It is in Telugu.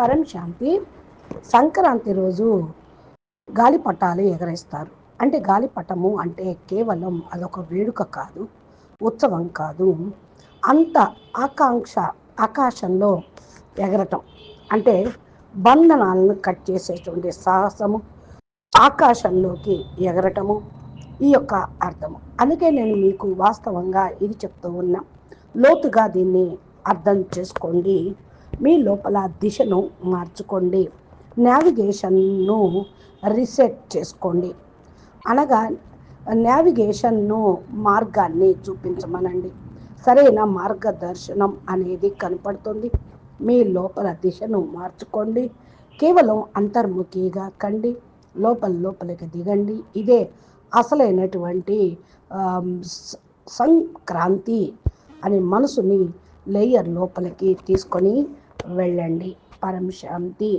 పరం శాంతి సంక్రాంతి రోజు గాలిపటాలు ఎగరేస్తారు. అంటే గాలిపటము అంటే కేవలం అదొక వేడుక కాదు ఉత్సవం కాదు. అంత ఆకాంక్ష ఆకాశంలో ఎగరటం. అంటే బంధనాలను కట్ చేసేటువంటి సాహసము ఆకాశంలోకి ఎగరటము ఈ యొక్క అర్థము. అందుకే నేను మీకు వాస్తవంగా ఇది చెప్తూ ఉన్నా. లోతుగా దీన్ని అర్థం చేసుకోండి. మీ లోపల దిశను మార్చుకోండి. నావిగేషన్ను రీసెట్ చేసుకోండి. అనగా నావిగేషన్ను మార్గాన్ని చూపించమనండి. సరైన మార్గదర్శనం అనేది కనపడుతుంది. మీ లోపల దిశను మార్చుకోండి. కేవలం అంతర్ముఖిగా కండి. లోపల లోపలికి దిగండి. ఇదే అసలైనటువంటి సంక్రాంతి అనే మనసుని లేయర్ లోపలికి తీసుకొని వెళ్ళండి. పరం శాంతి.